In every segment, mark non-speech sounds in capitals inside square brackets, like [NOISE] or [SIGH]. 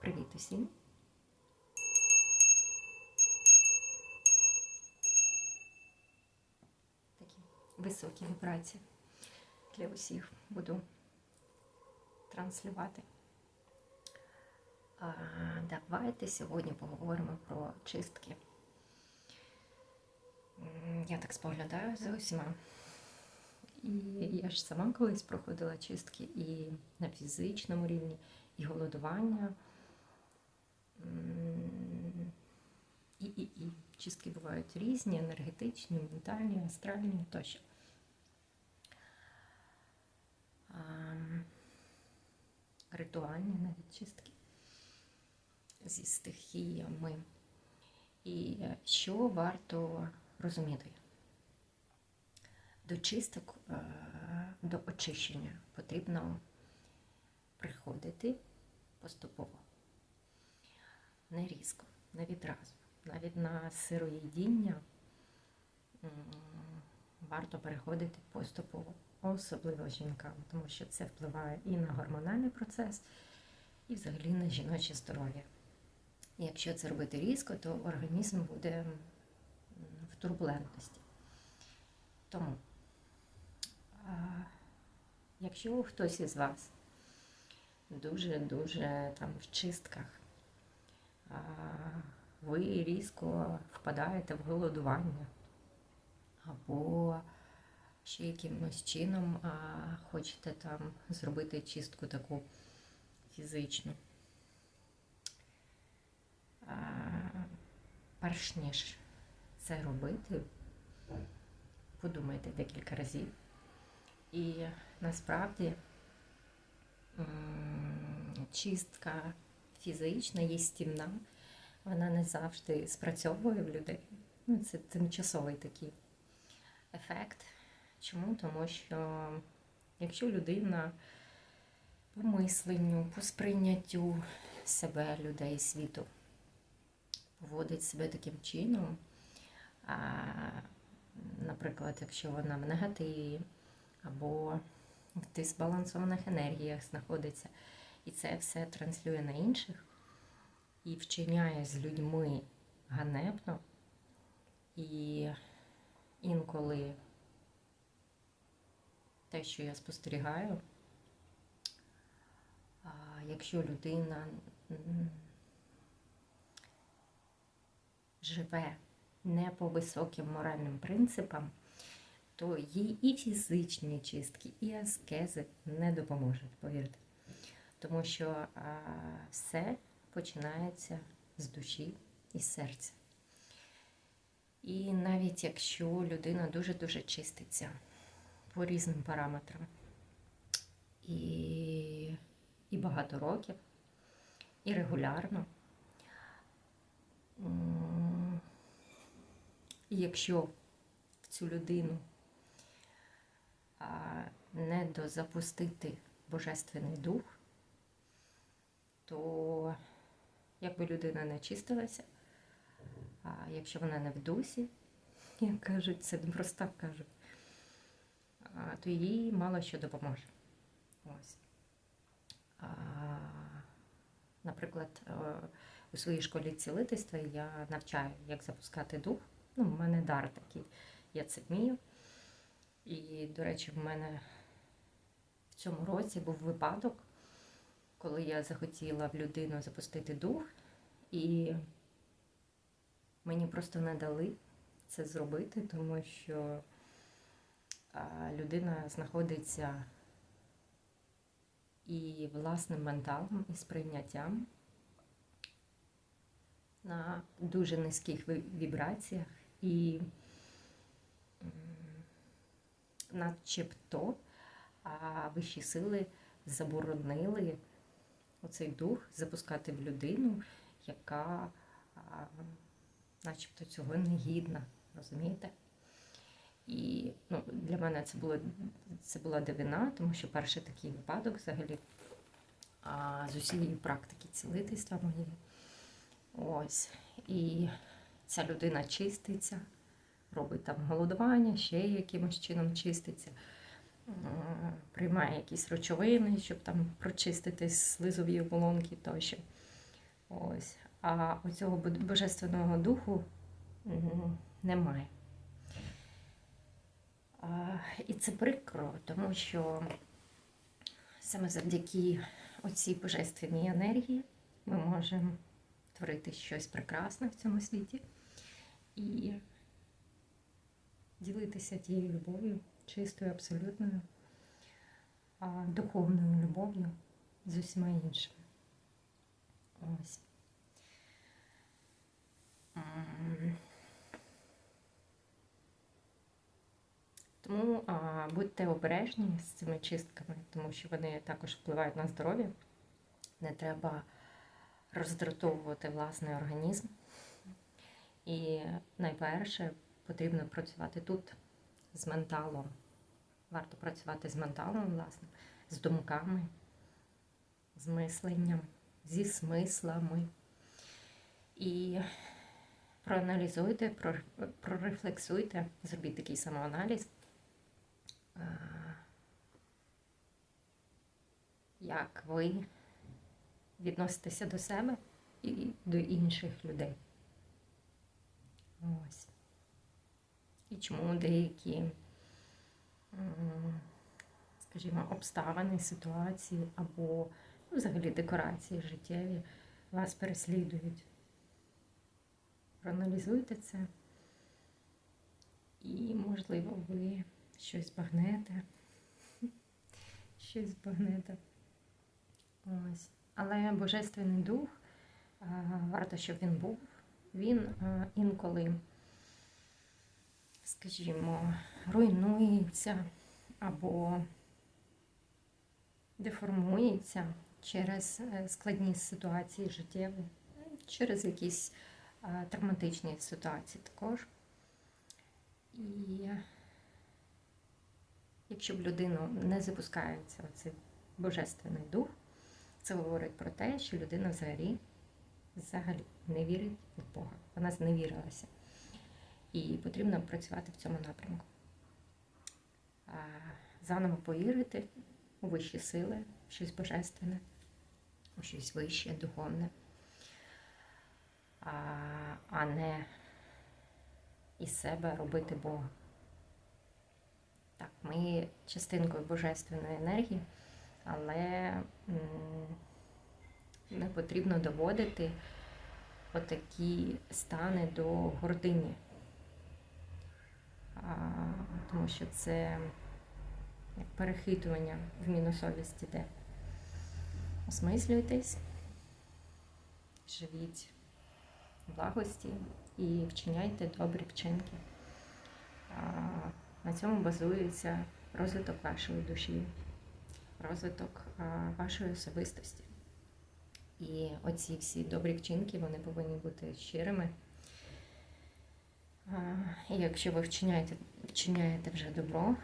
Привіт усім! Такі високі вібрації для усіх буду транслювати. А, давайте сьогодні поговоримо про чистки. Я так споглядаю за усіма. І я ж сама колись проходила чистки і на фізичному рівні, і голодування. І, і, і. Чистки бувають різні, енергетичні, ментальні, астральні тощо. Ритуальні навіть чистки зі стихіями. І що варто розуміти? До чисток, е, до очищення потрібно приходити поступово, не різко, не відразу. Навіть на сироїдіння варто переходити поступово, особливо жінкам, тому що це впливає і на гормональний процес, і взагалі на жіноче здоров'я. Якщо це робити різко, то організм буде в турбулентності. Тому, якщо хтось із вас дуже-дуже там в чистках, ви різко впадаєте в голодування, або ще якимось чином хочете там зробити чистку таку фізичну. Перш ніж це робити, подумайте декілька разів. І насправді чистка фізична, їстівна, вона не завжди спрацьовує в людей. Ну, це тимчасовий такий ефект. Чому? Тому що якщо людина по мисленню, по сприйняттю себе, людей, світу поводить себе таким чином, а, наприклад, якщо вона в негативі або в дисбалансованих енергіях знаходиться, і це все транслює на інших і вчиняє з людьми ганебно, і інколи те, що я спостерігаю, якщо людина живе не по високим моральним принципам, то їй і фізичні чистки, і аскези не допоможуть, повірте. Тому що а, все починається з душі і серця. І навіть якщо людина дуже-дуже чиститься по різним параметрам і, і багато років, і регулярно, і якщо в цю людину не дозапустити Божественний Дух, то якби людина не чистилася, а якщо вона не в дусі, [LAUGHS] як кажуть, це просто кажуть, то їй мало що допоможе. Ось. Наприклад, е, у своїй школі цілительства я навчаю, як запускати дух. Ну, в мене дар такий, я це вмію. І, до речі, в мене в цьому році був випадок, коли я захотіла в людину запустити дух, і мені просто не дали це зробити, тому що людина знаходиться і власним менталом, і сприйняттям на дуже низьких вібраціях. І начебто вищі сили заборонили оцей дух запускати в людину, яка начебто цього не гідна, розумієте? І ну, для мене це було це була дивина, тому що перший такий випадок взагалі а, з усієї практики цілительства моєї. Ось. І ця людина чиститься, робить там голодування, ще якимось чином чиститься, приймає якісь речовини, щоб там прочистити слизові оболонки тощо. Ось. А оцього божественного духу немає. І це прикро, тому що саме завдяки оцій божественній енергії ми можемо творити щось прекрасне в цьому світі і ділитися тією любов'ю, чистою, абсолютною, духовною любов'ю з усіма іншими. Ось. Тому а, будьте обережні з цими чистками, тому що вони також впливають на здоров'я. Не треба роздратовувати власний організм. І найперше потрібно працювати тут з менталом. Варто працювати з менталом, власне, з думками, з мисленням, зі смислами. І проаналізуйте, прорефлексуйте, зробіть такий самоаналіз. Як ви відноситеся до себе і до інших людей. Ось. І чому деякі, скажімо, обставини, ситуації або ну, взагалі декорації життєві вас переслідують. Проаналізуйте це. І, можливо, ви щось збагнете. [LAUGHS] Щось збагнете. Ось. Але Божественний дух, варто, щоб він був, він інколи, скажімо, руйнується або деформується через е, складні ситуації життєві, через якісь травматичні ситуації також. І якщо в людину не запускається оцей божественний дух, це говорить про те, що людина взагалі, взагалі не вірить в Бога. Вона зневірилася. І потрібно працювати в цьому напрямку. Заново повірити у вищі сили, в щось божественне, у щось вище, духовне, а, не із себе робити Бога. Так, ми частинкою божественної енергії, але не потрібно доводити отакі стани до гордині. Тому що це як перехитування в мінусовість іде. Осмислюйтесь, живіть в благості і вчиняйте добрі вчинки. На цьому базується розвиток вашої душі, розвиток вашої особистості. І оці всі добрі вчинки вони повинні бути щирими. І якщо ви вчиняєте, вчиняєте вже добро,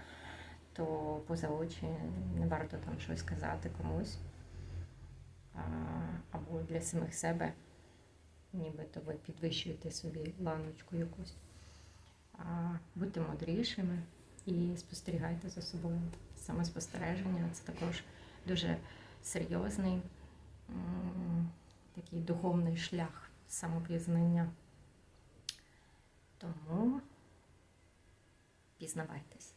то поза очі не варто там щось казати комусь. Або для самих себе, нібито ви підвищуєте собі ланочку якусь. Будьте мудрішими і спостерігайте за собою. Саме спостереження це також дуже серйозний такий духовний шлях самопізнання. Тому пізнавайтесь.